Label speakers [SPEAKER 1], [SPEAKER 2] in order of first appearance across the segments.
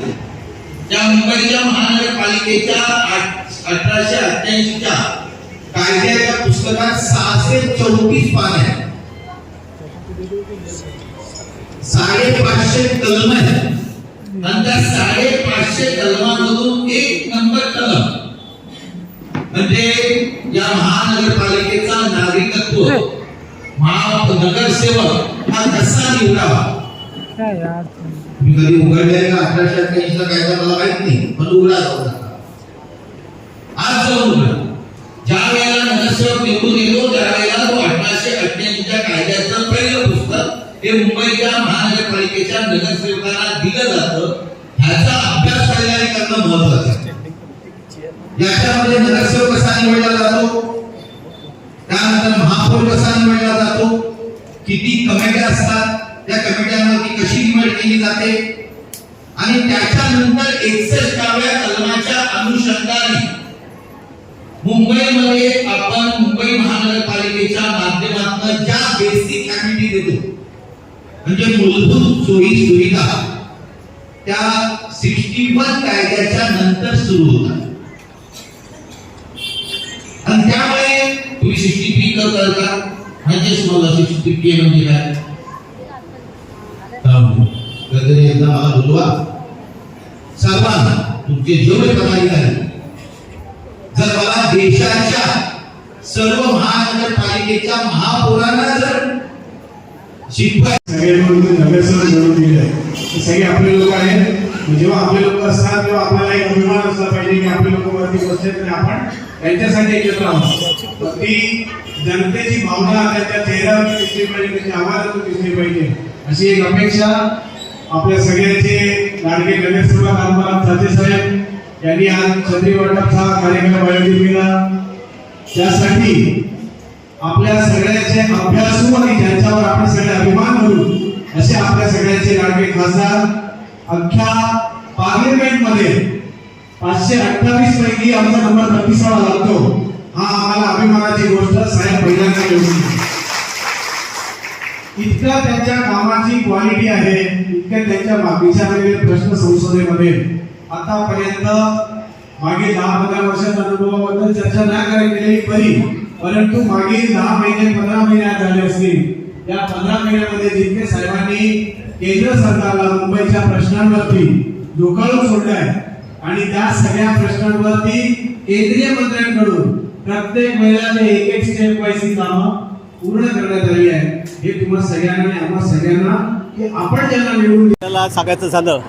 [SPEAKER 1] त्या मुंबईच्या महानगरपालिकेच्या अठराशे अठ्ठ्याऐंशीच्या कायद्याच्या पुस्तकात सहाशे चौतीस पान आहेत. साडेपाचशे कलम आहेत. आणि त्या साडेपाचशे कलमामधून एक नंबर कलम म्हणजे या महानगरपालिकेचा नागरिकत्व महा नगरसेवक हा कसा निवडावा? मी कधी उघडले का? अठराशे अठ्ठ्याऐंशीचा कायदा मला माहीत नाही पण उघडा जाऊ आज जाऊन उघडा. ज्या वेळेला नगरसेवक निवडून येतो त्यावेळेला तो अठराशे अठ्ठ्याऐंशीच्या कायद्याचं पहिलं पुस्तक हे मुंबईच्या महानगरपालिकेच्या नगरसेवकांना दिलं जातं ह्याचा अभ्यास करायला करणं महत्वाचं आहे. याच्यामध्ये नगरसेवक कसा निवडला जातो? त्यानंतर महापौर कसा निवडला जातो? किती कमिट्या असतात? त्या कमिट्यांवरती कशी केली जाते. आणि त्याच्यानंतर एकसष्टाव्या कलमाच्या अनुषंगाने मुंबईमध्ये आपण मुंबई महानगरपालिकेच्या माध्यमातून ज्या बेसिक ऍक्टिव्हिटी देतो म्हणजे मूलभूत सोयी सुविधा त्या सिक्स्टी वन कायद्याच्या नंतर सुरू होतात. आणि त्यामुळे तुम्ही सिक्स्टी पी करता म्हणजे तुम्हाला सिक्स्टी पी म्हणजे काय? थांबू. एकदा मला बोलवा. सर्वांना तुमचे जेवढे पदाधिकारी जर मला देशाच्या सर्व महानगरपालिकेच्या महापौरांना जर शिकवाय
[SPEAKER 2] सगळे नगरसेवक निवडून दिले आहे सगळे आपले लोक आहेत. जेव्हा आपले लोक असतात तेव्हा आपल्याला एक अभिमान असला पाहिजे की आपले लोक वरती बसले आणि आपण त्यांच्यासाठी एकत्र आहोत. ती जनतेची भावना त्यांच्या चेहऱ्यावर दिसली पाहिजे त्यांच्या आवाजातून दिसली पाहिजे. अशी एक अपेक्षा आपल्या सगळ्यांचे लाडके नगरसेवक आमदार साथे साहेब यांनी आज छत्री वाटपचा कार्यक्रम आयोजित केला. त्यासाठी आपल्या सगळ्यांचे अभ्यासू आणि ज्यांच्यावर आपण सगळे अभिमान करू असे आपल्या सगळ्यांचे लाडके खासदार अख्ख्या पार्लिमेंटमध्ये पाचशे अठ्ठावीस पैकी आमचा नंबर बत्तीसावा लागतो. हा आम्हाला अभिमानाची गोष्ट साहेब पहिल्यांदा घेऊन इतका त्यांच्या कामाची क्वालिटी आहे इतक्या त्यांच्या विचारलेले प्रश्न संसदेमध्ये. आतापर्यंत मागील दहा पंधरा वर्षाच्या अनुभवाबद्दल चर्चा नाही करायला गेलेली बरी परंतु मागील दहा महिने पंधरा महिन्यात झाले असतील. या पंधरा महिन्यामध्ये जितके साहेबांनी केंद्र सरकारला मुंबईच्या प्रश्नांवरती डोकाळून सोडलाय आणि त्या सगळ्या प्रश्नांवरती केंद्रीय मंत्र्यांकडून प्रत्येक महिलाने एक एक स्टेप वाईज ही कामं पूर्ण करण्यात आली आहे हे तुम्हाला सगळ्यांना आम्हाला सगळ्यांना की आपण ज्यांना निवडून
[SPEAKER 3] आपल्याला सांगायचं झालं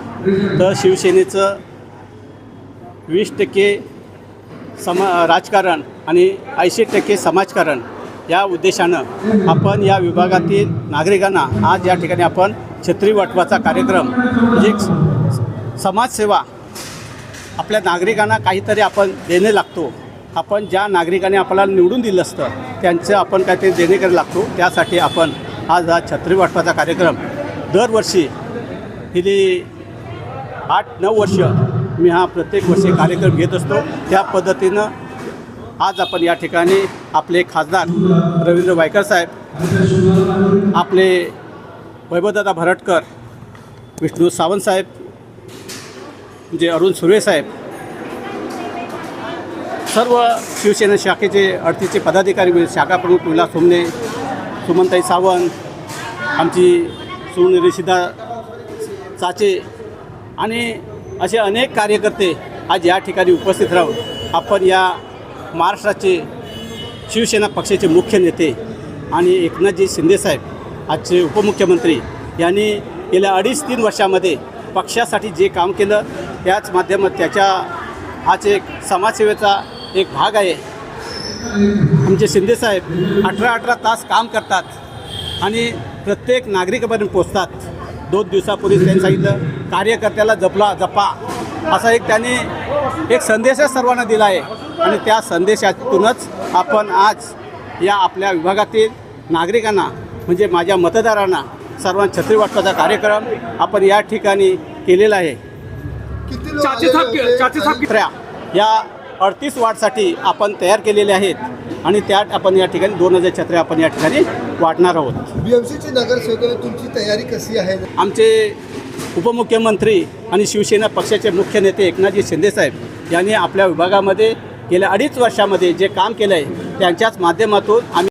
[SPEAKER 3] तर शिवसेनेचं वीस टक्के समा राजकारण आणि ऐंशी टक्के समाजकारण या उद्देशानं आपण या विभागातील नागरिकांना आज या ठिकाणी आपण छत्री वाटपाचा कार्यक्रम म्हणजे समाजसेवा आपल्या नागरिकांना काहीतरी आपण देणे लागतो. आपण ज्या नागरिकाने आपल्याला निवडून दिलं असतं त्यांचं आपण काहीतरी देणे करायला लागतो. त्यासाठी आपण आज हा छत्री वाटपाचा कार्यक्रम दरवर्षी गेली आठ नऊ वर्ष मी हा प्रत्येक वर्षी कार्यक्रम घेत असतो. त्या पद्धतीनं आज आपण या ठिकाणी आपले खासदार रवींद्र वायकर साहेब आपले वैभवदादा भरटकर विष्णू सावंत साहेब म्हणजे अरुण सुर्वे साहेब सर्व शिवसेना शाखेचे अडतीचे पदाधिकारी म्हणजे शाखा प्रमुख विलास सोमने सुमनताई सावंत आमची सून रिषिदा चाचे आणि असे अनेक कार्यकर्ते आज या ठिकाणी उपस्थित राहून आपण या महाराष्ट्राचे शिवसेना पक्षाचे मुख्य नेते आणि एकनाथजी शिंदेसाहेब आजचे उपमुख्यमंत्री यांनी गेल्या अडीच तीन वर्षामध्ये पक्षासाठी जे काम केलं त्याच माध्यमात त्याच्या हाच एक समाजसेवेचा एक भाग आहे. आमचे शिंदेसाहेब अठरा अठरा तास काम करतात आणि प्रत्येक नागरिकापर्यंत पोचतात दोन दिवसापूर्वी त्यांनी सांगितलं कार्यकर्त्याला जपला जपा. असा एक त्यांनी एक संदेशच सर्वांना दिला आहे. आणि त्या संदेशातूनच आपण आज या आपल्या विभागातील नागरिकांना म्हणजे माझ्या मतदारांना सर्वांना छत्री वाटपाचा कार्यक्रम आपण या ठिकाणी केलेला आहे. या अडतीस वाटसाठी आपण तयार केलेले आहेत आणि त्यात आपण या ठिकाणी दोन हजार छत्र्या आपण या ठिकाणी वाटणार आहोत.
[SPEAKER 4] बीएमसीची नगरसेवक तुमची तयारी कशी आहे?
[SPEAKER 3] आमचे उपमुख्यमंत्री आणि शिवसेना पक्षाचे मुख्य नेते एकनाथजी शिंदेसाहेब यांनी आपल्या विभागामध्ये गेल्या अडीच वर्षामध्ये जे काम केलं आहे त्यांच्याच माध्यमातून आम्ही